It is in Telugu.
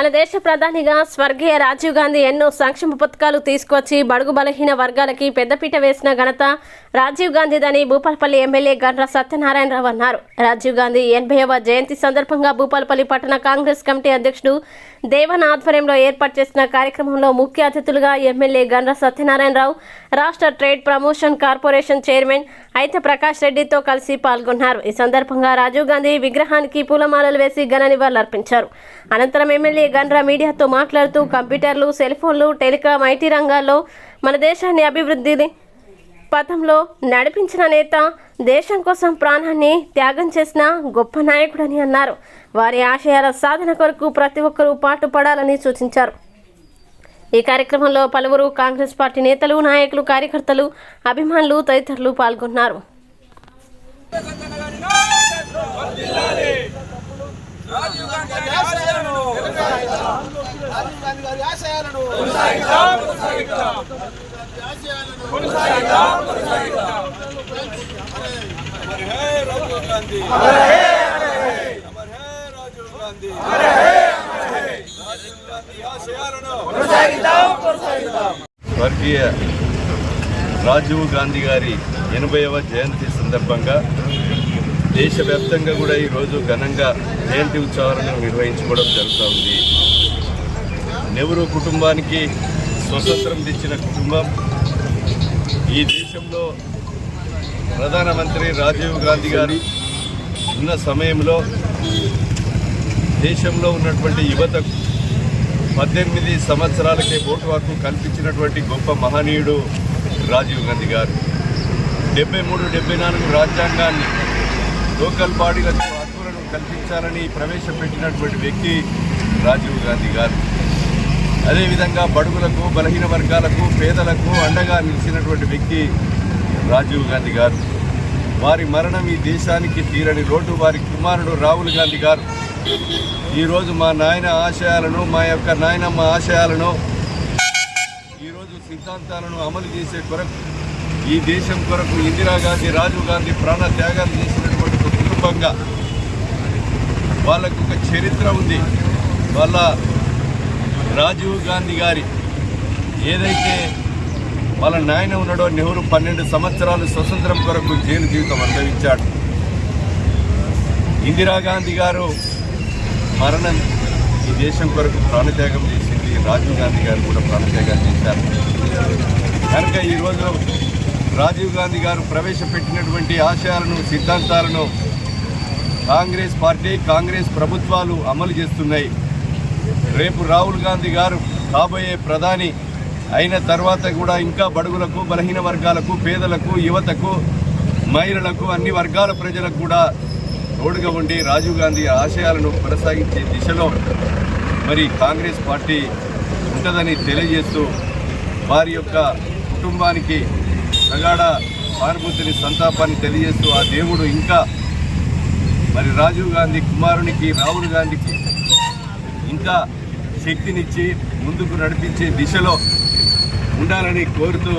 మన దేశ ప్రధానిగా స్వర్గీయ రాజీవ్ గాంధీ ఎన్నో సంక్షేమ పథకాలు తీసుకొచ్చి బడుగు బలహీన వర్గాలకి పెద్దపీట వేసిన ఘనత రాజీవ్ గాంధీదని భూపాలపల్లి ఎమ్మెల్యే గండ్ర సత్యనారాయణరావు అన్నారు. రాజీవ్ గాంధీ ఎనభైవ జయంతి సందర్భంగా భూపాలపల్లి పట్టణ కాంగ్రెస్ కమిటీ అధ్యక్షుడు దేవన్ ఆధ్వర్యంలో ఏర్పాటు చేసిన కార్యక్రమంలో ముఖ్య అతిథులుగా ఎమ్మెల్యే గండ్ర సత్యనారాయణరావు రాష్ట్ర ట్రేడ్ ప్రమోషన్ కార్పొరేషన్ చైర్మన్ అయితే ప్రకాష్ రెడ్డితో కలిసి పాల్గొన్నారు. ఈ సందర్భంగా రాజీవ్ గాంధీ విగ్రహానికి పూలమాలలు వేసి ఘన నివాళులర్పించారు. అనంతరం ఎమ్మెల్యే గండ్ర మీడియాతో మాట్లాడుతూ కంప్యూటర్లు సెల్ ఫోన్లు టెలికాం ఐటీ రంగాల్లో మన దేశాన్ని అభివృద్ధిని పథంలో నడిపించిన నేత దేశం కోసం ప్రాణాన్ని త్యాగం చేసిన గొప్ప నాయకుడని అన్నారు. వారి ఆశయాల సాధన కొరకు ప్రతి ఒక్కరూ పాటుపడాలని సూచించారు. ఈ కార్యక్రమంలో పలువురు కాంగ్రెస్ పార్టీ నేతలు నాయకులు కార్యకర్తలు అభిమానులు తదితరులు పాల్గొన్నారు. రాజీవ్ గాంధీ గారి ఆశయాలను స్వర్గీయ రాజీవ్ గాంధీ గారి ఎనభైవ జయంతి సందర్భంగా దేశవ్యాప్తంగా కూడా ఈరోజు ఘనంగా జయంతి ఉత్సవాలను నిర్వహించుకోవడం జరుగుతూ ఉంది. నెహ్రూ కుటుంబానికి స్వతంత్రం తెచ్చిన కుటుంబం ఈ దేశంలో ప్రధానమంత్రి రాజీవ్ గాంధీ గారి ఉన్న సమయంలో దేశంలో ఉన్నటువంటి యువతకు పద్దెనిమిది సంవత్సరాలకే ఓటు హక్కు కల్పించినటువంటి గొప్ప మహనీయుడు రాజీవ్ గాంధీ గారు. డెబ్బై మూడు డెబ్బై నాలుగు రాజ్యాంగాన్ని లోకల్ బాడీలకు హక్కులను కల్పించాలని ప్రవేశపెట్టినటువంటి వ్యక్తి రాజీవ్ గాంధీ గారు. అదేవిధంగా బడుగులకు బలహీన వర్గాలకు పేదలకు అండగా నిలిచినటువంటి వ్యక్తి రాజీవ్ గాంధీ గారు. వారి మరణం ఈ దేశానికి తీరని లోటు వారి కుమారుడు రాహుల్ గాంధీ గారు. ఈరోజు మా నాయన ఆశయాలను మా యొక్క నాయనమ్మ ఆశయాలను ఈరోజు సిద్ధాంతాలను అమలు చేసే కొరకు ఈ దేశం కొరకు ఇందిరాగాంధీ రాజీవ్ గాంధీ ప్రాణ త్యాగాలు చేసినటువంటి కుటుంబంగా వాళ్ళకు ఒక చరిత్ర ఉంది. వాళ్ళ రాజీవ్ గాంధీ గారి ఏదైతే వాళ్ళ నాయన ఉన్నాడో నెహ్రూ పన్నెండు సంవత్సరాలు స్వతంత్రం కొరకు జైలు జీవితం అనుభవించాడు. ఇందిరాగాంధీ గారు మరణం ఈ దేశం కొరకు ప్రాణత్యాగం చేసింది. రాజీవ్ గాంధీ గారు కూడా ప్రాణత్యాగం చేశారు. కనుక ఈరోజు రాజీవ్ గాంధీ గారు ప్రవేశపెట్టినటువంటి ఆశయాలను సిద్ధాంతాలను కాంగ్రెస్ పార్టీ కాంగ్రెస్ ప్రభుత్వాలు అమలు చేస్తున్నాయి. రేపు రాహుల్ గాంధీ గారు కాబోయే ప్రధాని అయిన తర్వాత కూడా ఇంకా బడుగులకు బలహీన వర్గాలకు పేదలకు యువతకు మహిళలకు అన్ని వర్గాల ప్రజలకు కూడా తోడుగా ఉండి రాజీవ్ గాంధీ ఆశయాలను కొనసాగించే దిశలో మరి కాంగ్రెస్ పార్టీ ఉంటుందని తెలియజేస్తూ వారి యొక్క కుటుంబానికి ప్రగాఢ సానుభూతిని సంతాపాన్ని తెలియజేస్తూ ఆ దేవుడు ఇంకా మరి రాజీవ్ గాంధీ కుమారునికి రాహుల్ గాంధీకి ఇంకా శక్తినిచ్చి ముందుకు నడిపించే దిశలో ఉండాలని కోరుతూ